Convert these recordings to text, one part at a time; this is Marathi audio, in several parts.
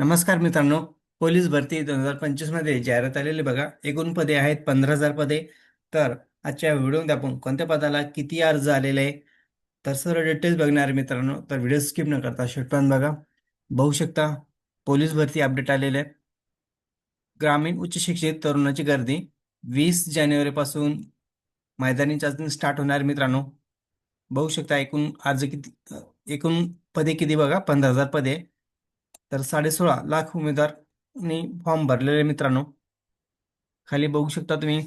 नमस्कार मित्रांनो. पोलीस भरती दोन हजार पंचवीसमध्ये जाहिरात आलेली बघा. एकूण पदे आहेत पंधरा हजार पदे. तर आजच्या व्हिडिओमध्ये आपण कोणत्या पदाला किती अर्ज आलेले आहे? तर सर्व डिटेल्स बघणार आहे मित्रांनो. तर व्हिडिओ स्किप न करता शेवटपर्यंत बघा. बघू शकता पोलीस भरती अपडेट आलेले आहे. ग्रामीण उच्च शिक्षित तरुणाची गर्दी. वीस जानेवारीपासून मैदानी चाचणी स्टार्ट होणार मित्रांनो. बघू शकता एकूण अर्ज किती एकूण पदे किती बघा? पंधरा हजार पदे. तर साडेसोळा लाख उमेदवारांनी फॉर्म भरलेले मित्रांनो. खाली बघू शकता तुम्ही.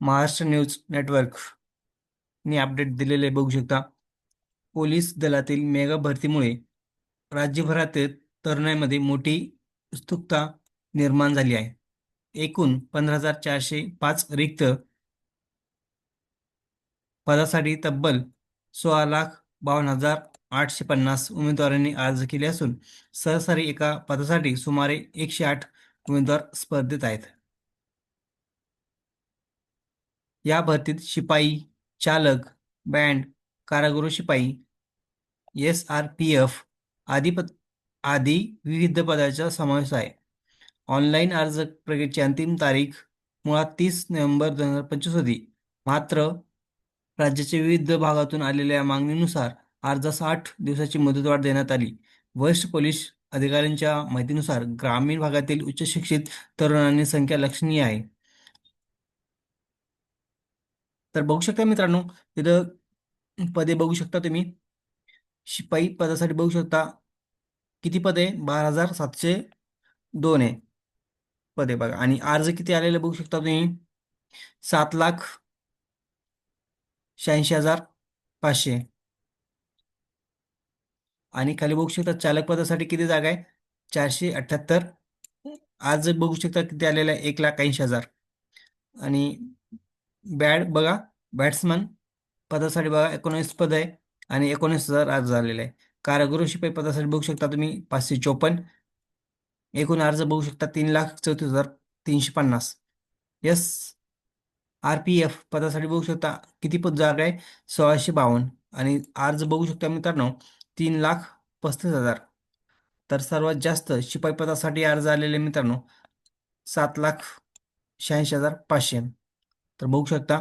महाराष्ट्र न्यूज नेटवर्कनी अपडेट दिलेले बघू शकता. पोलीस दलातील मेगा भरतीमुळे राज्यभरातील तरुणाईमध्ये मोठी उत्सुकता निर्माण झाली आहे. एकूण पंधरा हजार चारशे पाच रिक्त पदासाठी तब्बल सोळा लाख बावन्न हजार आठशे पन्नास उमेदवारांनी अर्ज केले असून सरासरी एका पदासाठी सुमारे एकशे आठ उमेदवार स्पर्धेत आहेत. या भरतीत शिपाई चालक बँड कारागृह शिपाई एस आर पी एफ आदी पद आदी विविध पदाचा समावेश आहे. ऑनलाईन अर्ज प्रक्रियेची अंतिम तारीख मुळात तीस नोव्हेंबर दोन हजार पंचवीस होती. मात्र राज्याच्या विविध भागातून आलेल्या मागणीनुसार अर्जास आठ दिवसाची मुदतवाढ देण्यात आली. वरिष्ठ पोलीस अधिकाऱ्यांच्या माहितीनुसार ग्रामीण भागातील उच्च शिक्षित तरुणांची संख्या लक्षणीय आहे. तर बघू शकता मित्रांनो तिथं पदे बघू शकता तुम्ही. शिपाई पदासाठी बघू शकता किती पदे बारा हजार सातशे दोन आहे पदे बघा. आणि अर्ज किती आलेले बघू शकता तुम्ही? सात लाख शहाऐंशी हजार पाचशे. आणि खाली बघू शकता चालक पदासाठी किती जागा आहे? चारशे अठ्ठ्याहत्तर. आज बघू शकता किती आलेला आहे? एक लाख ऐंशी हजार. आणि बॅड बघा बॅट्समन पदासाठी बघा एकोणीस पद आहे आणि एकोणीस हजार अर्ज झालेला आहे. कारागृह शिपाई पदासाठी बघू शकता तुम्ही पाचशे चोपन्न. एकूण अर्ज बघू शकता तीन लाख चौतीस हजार तीनशे पन्नास. यस आर पी एफ पदासाठी बघू शकता किती पद जागा आहे? सोळाशे बावन्न. आणि अर्ज बघू शकता मित्रांनो तीन लाख पस्तीस हजार. तर सर्वात जास्त शिपाई पदासाठी अर्ज आलेले मित्रांनो सात लाख शहाऐंशी हजार पाचशे. तर बघू शकता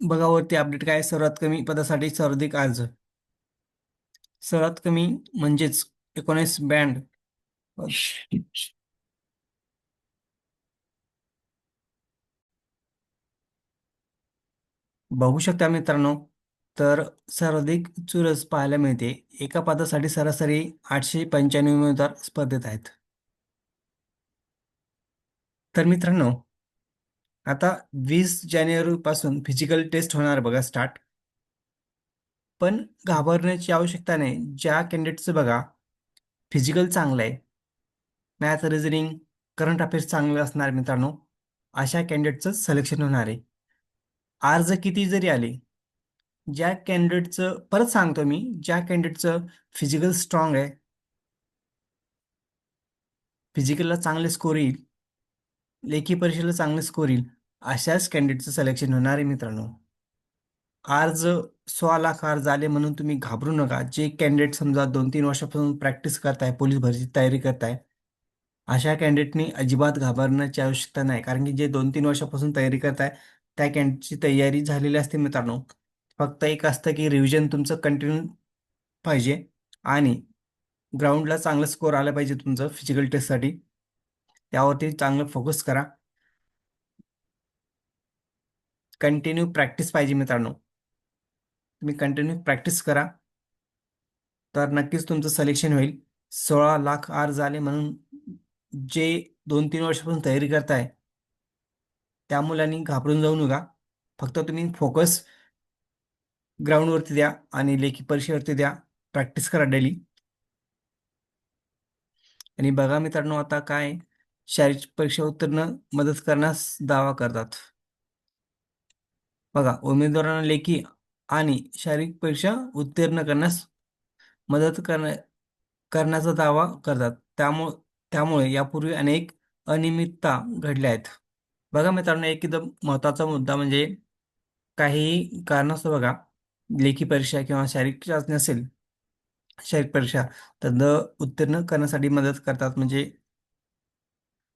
बघा वरती अपडेट काय सर्वात कमी पदासाठी सर्वाधिक अर्ज. सर्वात कमी म्हणजेच एकोणीस बँड बघू शकता मित्रांनो तर सर्वाधिक चुरस पाहायला मिळते. एका पदासाठी सरासरी आठशे पंच्याण्णव उमेदवार स्पर्धेत आहेत. तर मित्रांनो आता वीस जानेवारीपासून फिजिकल टेस्ट होणार बघा स्टार्ट पण घाबरण्याची आवश्यकता नाही. ज्या कॅन्डिडेटचं बघा फिजिकल चांगलं आहे. मॅथ रिझनिंग करंट अफेअर्स चांगलं असणार मित्रांनो. अशा कॅन्डिडेटचं सिलेक्शन होणार आहे. अर्ज किती जरी आले ज्या कॅन्डिडेटचं परत सांगतो मी ज्या कॅन्डिडेटचं फिजिकल स्ट्रॉंग आहे फिजिकलला चांगले स्कोर येईल लेखी परीक्षेला चांगले स्कोर येईल अशाच कॅन्डिडेटचं सिलेक्शन होणार आहे मित्रांनो. अर्ज सोळा लाख अर्ज आले म्हणून तुम्ही घाबरू नका. जे कॅन्डिडेट समजा दोन तीन वर्षापासून प्रॅक्टिस करताय पोलीस भरतीची तयारी करताय अशा कॅन्डिडेटनी अजिबात घाबरण्याची आवश्यकता नाही. कारण की जे दोन तीन वर्षापासून तयारी करताय त्या कॅन्डिडेटची तयारी झालेली असते मित्रांनो. फक्त एक असतं की रिव्हिजन तुमचं कंटिन्यू पाहिजे आणि ग्राउंडला चांगलं स्कोर आलं पाहिजे तुमचं फिजिकल टेस्टसाठी त्यावरती चांगलं फोकस करा. कंटिन्यू प्रॅक्टिस पाहिजे मित्रांनो. तुम्ही कंटिन्यू प्रॅक्टिस करा. तर नक्कीच तुमचं सिलेक्शन होईल. सोळा लाख आर झाले म्हणून जे दोन तीन वर्षापासून तयारी करताय त्या मुलांनी घाबरून जाऊ नका. फक्त तुम्ही फोकस ग्राउंडवरती द्या आणि लेखी परीक्षेवरती द्या. प्रॅक्टिस करा डेली आणि बघा मित्रांनो आता काय शारीरिक परीक्षा उत्तीर्ण मदत करण्यास दावा करतात. बघा उमेदवारांना लेखी आणि शारीरिक परीक्षा उत्तीर्ण करण्यास मदत करण्या करण्याचा दावा करतात. त्यामुळे त्यामुळे यापूर्वी अनेक अनियमितता घडल्या आहेत. बघा मित्रांनो एक एकदम महत्त्वाचा मुद्दा म्हणजे काही कारणास्तव बघा. लेखी परीक्षा किंवा शारीरिक चाचणी असेल शारीरिक परीक्षा तर द उत्तीर्ण करण्यासाठी मदत करतात. म्हणजे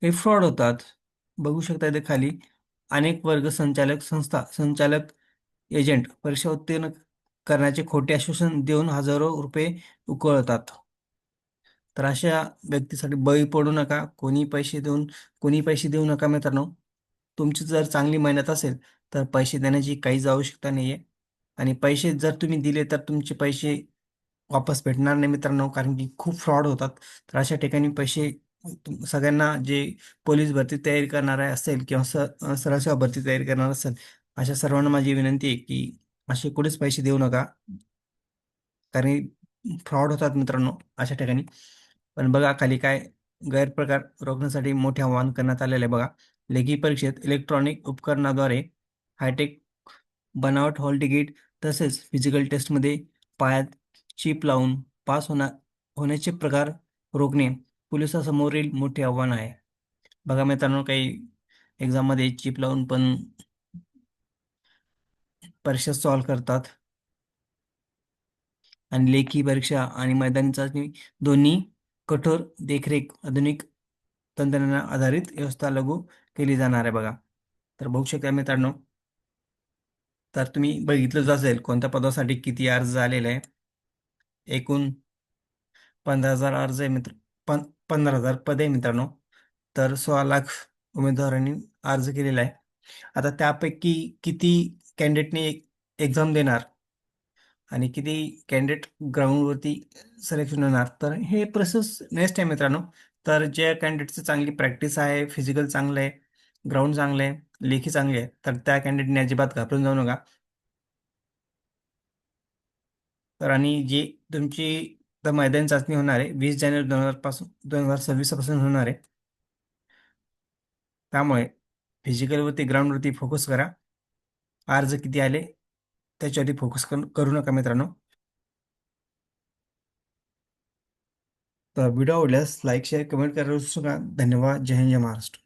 हे फ्रॉड होतात. बघू शकता इथे खाली अनेक वर्ग संचालक संस्था संचालक एजंट परीक्षा उत्तीर्ण करण्याचे खोटे आश्वासन देऊन हजारो रुपये उकळतात. तर अशा व्यक्तीसाठी बळी पडू नका. कोणी पैसे देऊन कोणी पैसे देऊ नका मित्रांनो. तुमची जर चांगली मेहनत असेल तर पैसे देण्याची काहीच आवश्यकता नाही आहे आणि पैसे जर तुम्ही दिले तर तुमचे पैसे वापस भेटणार नाही मित्रांनो कारण की खूप फ्रॉड होतात. तर अशा ठिकाणी पैसे तुम- सगळ्यांना जे पोलीस भरती तयारी करणार असेल किंवा स सरळ सेवा भरती तयारी करणार असेल अशा सर्वांना माझी विनंती आहे की असे कुठेच पैसे देऊ नका. कारण फ्रॉड होतात मित्रांनो अशा ठिकाणी. पण बघा खाली काय गैरप्रकार रोखण्यासाठी मोठे आवाहन करण्यात आलेले आहे बघा. लेखी परीक्षेत इलेक्ट्रॉनिक उपकरणाद्वारे हायटेक बनावट हॉल तिकीट तसेच फिजिकल टेस्टमध्ये पायात चीप लावून पास होणार होण्याचे प्रकार रोखणे पोलिसांसमोरील मोठे आव्हान आहे. बघा मित्रांनो काही एक्झाममध्ये चीप लावून पण परीक्षा सॉल्व करतात. आणि लेखी परीक्षा आणि मैदानी चाचणी दोन्ही कठोर देखरेख आधुनिक तंत्रज्ञान आधारित व्यवस्था लागू केली जाणार आहे बघा. तर बघू शकता मित्रांनो तर तुम्ही बघितलंच असेल कोणत्या पदासाठी किती अर्ज आलेले आहे एकूण पंधरा हजार अर्ज आहे मित्र पं पंधरा हजार पद आहे मित्रांनो. तर सोळा लाख उमेदवारांनी अर्ज केलेला आहे. आता त्यापैकी किती कॅन्डिडेटने एक्झाम देणार आणि किती कॅन्डिडेट ग्राउंडवरती सिलेक्शन होणार तर हे प्रोसेस नेक्स्ट आहे मित्रांनो. तर ज्या कॅन्डिडेटचं चांगली प्रॅक्टिस आहे फिजिकल चांगलं आहे ग्राउंड चांगलं आहे लेखी चांगले आहे. तर त्या कॅन्डिडेटने अजिबात घाबरून जाऊ नका. तर आणि जी तुमची तर मैदानी चाचणी होणार आहे वीस जानेवारी दोन हजारपासून दोन हजार सव्वीसपासून होणार आहे. त्यामुळे फिजिकलवरती ग्राउंडवरती फोकस करा. अर्ज किती आले त्याच्यावरती फोकस करू नका मित्रांनो. तर व्हिडिओ आवडल्यास लाईक शेअर कमेंट करायला विसरू नका. धन्यवाद. जय हिंद जय महाराष्ट्र.